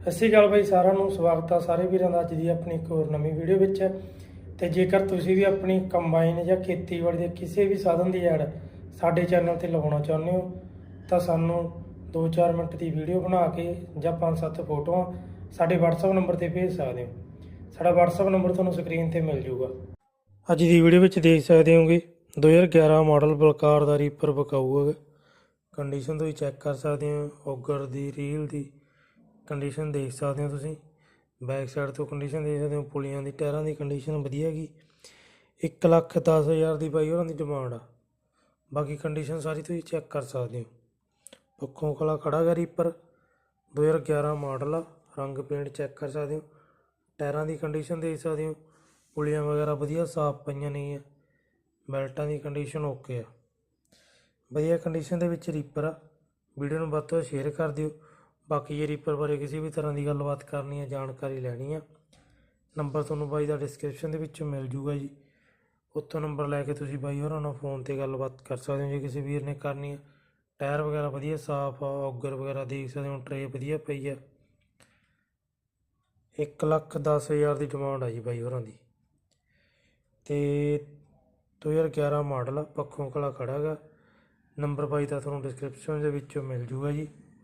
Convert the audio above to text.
ਸਤਿ ਸ਼੍ਰੀ ਅਕਾਲ ਬਾਈ, ਸਾਰਿਆਂ ਨੂੰ ਸਵਾਗਤ ਆ ਸਾਰੇ ਵੀਰਾਂ ਦਾ ਅੱਜ ਦੀ ਆਪਣੀ ਇੱਕ ਹੋਰ ਨਵੀਂ ਵੀਡੀਓ ਵਿੱਚ। ਤੇ ਜੇਕਰ ਤੁਸੀਂ ਵੀ ਆਪਣੀ ਕੰਬਾਈਨ ਜਾਂ ਖੇਤੀਬਾੜੀ ਦੇ ਕਿਸੇ ਵੀ ਸਾਧਨ ਦੀ ਐਡ ਸਾਡੇ ਚੈਨਲ ਤੇ ਲਗਾਉਣਾ ਚਾਹੁੰਦੇ ਹੋ, ਤਾਂ ਸਾਨੂੰ 2-4 ਮਿੰਟ ਦੀ ਵੀਡੀਓ ਬਣਾ ਕੇ ਜਾਂ 5-7 ਫੋਟੋਆਂ ਸਾਡੇ WhatsApp ਨੰਬਰ ਤੇ ਭੇਜ ਸਕਦੇ ਹੋ। ਸਾਡਾ WhatsApp ਨੰਬਰ ਤੁਹਾਨੂੰ ਸਕਰੀਨ ਤੇ ਮਿਲ ਜਾਊਗਾ। ਅੱਜ ਦੀ ਵੀਡੀਓ ਵਿੱਚ ਦੇਖ ਸਕਦੇ ਹੋਗੇ 2011 ਮਾਡਲ ਬਲਕਾਰ ਦਾ ਰੀਪਰ ਬਕਾਊ ਹੈ ਕੰਡੀਸ਼ਨ ਤੁਸੀਂ ਚੈੱਕ ਕਰ ਸਕਦੇ ਹੋ, ਔਗਰ ਦੀ, ਰੀਲ ਦੀ। ਕੰਡੀਸ਼ਨ ਦੇਖ ਸਕਦੇ ਹੋ ਤੁਸੀਂ। ਬੈਕ ਸਾਈਡ ਤੋਂ ਕੰਡੀਸ਼ਨ ਦੇਖ ਸਕਦੇ ਹੋ, ਪੁਲੀਆਂ ਦੀ, ਟਾਇਰਾਂ ਦੀ ਕੰਡੀਸ਼ਨ ਵਧੀਆ ਹੈਗੀ। 1 ਲੱਖ 10 ਹਜ਼ਾਰ ਦੀ ਬਾਈ ਉਹਨਾਂ ਦੀ ਡਿਮਾਂਡ ਆ। ਬਾਕੀ ਕੰਡੀਸ਼ਨ ਸਾਰੀ ਤੁਸੀਂ ਚੈੱਕ ਕਰ ਸਕਦੇ ਹੋ। ਪੱਖੋਂ ਖਲਾ ਖੜਾ ਗਾ ਰੀਪਰ 2011 ਮਾਡਲ ਆ। ਰੰਗ ਪੇਂਟ ਚੈੱਕ ਕਰ ਸਕਦੇ ਹੋ। ਟਾਇਰਾਂ ਦੀ ਕੰਡੀਸ਼ਨ ਦੇਖ ਸਕਦੇ ਹੋ। ਪੁਲੀਆਂ ਵਗੈਰਾ ਵਧੀਆ, ਸਾਫ਼ ਪਈਆਂ ਨਹੀਂ ਆ। ਬੈਲਟਾਂ ਦੀ ਕੰਡੀਸ਼ਨ ਓਕੇ ਆ। ਵਧੀਆ ਕੰਡੀਸ਼ਨ ਦੇ ਵਿੱਚ ਰੀਪਰ ਆ। ਵੀਡੀਓ ਨੂੰ ਵੱਧ ਤੋਂ ਵੱਧ ਸ਼ੇਅਰ ਕਰ ਦਿਓ। ਬਾਕੀ ਜੇ ਰੀਪਰ ਬਾਰੇ ਕਿਸੇ ਵੀ ਤਰ੍ਹਾਂ ਦੀ ਗੱਲਬਾਤ ਕਰਨੀ ਹੈ ਜਾਣਕਾਰੀ ਲੈਣੀ ਆ ਨੰਬਰ ਤੁਹਾਨੂੰ ਬਾਈ ਦਾ ਡਿਸਕ੍ਰਿਪਸ਼ਨ ਦੇ ਵਿੱਚ ਮਿਲ ਜੂਗਾ ਜੀ। ਉੱਥੋਂ ਨੰਬਰ ਲੈ ਕੇ ਤੁਸੀਂ ਬਾਈ ਹੋਰਾਂ ਨਾਲ ਫੋਨ ਤੇ ਗੱਲਬਾਤ ਕਰ ਸਕਦੇ ਹੋ ਜੇ ਕਿਸੇ ਵੀਰ ਨੇ ਕਰਨੀ ਹੈ ਟਾਇਰ ਵਗੈਰਾ ਵਧੀਆ, ਸਾਫ਼ ਆ ਔਗਰ ਵਗੈਰਾ ਦੇਖ ਸਕਦੇ ਹੋ ਟਰੇ ਵਧੀਆ ਪਈ ਆ। 1 ਲੱਖ 10 ਹਜ਼ਾਰ ਦੀ ਡਿਮਾਂਡ ਆ ਜੀ ਬਾਈ ਹੋਰਾਂ ਦੀ। ਤੇ 2011 ਮਾਡਲ ਆ, ਪੱਖੋਂ ਕਲਾ ਖੜਾ ਗਾ ਨੰਬਰ ਬਾਈ ਦਾ ਤੁਹਾਨੂੰ ਡਿਸਕ੍ਰਿਪਸ਼ਨ ਦੇ ਵਿੱਚੋਂ ਮਿਲ ਜੂਗਾ ਜੀ।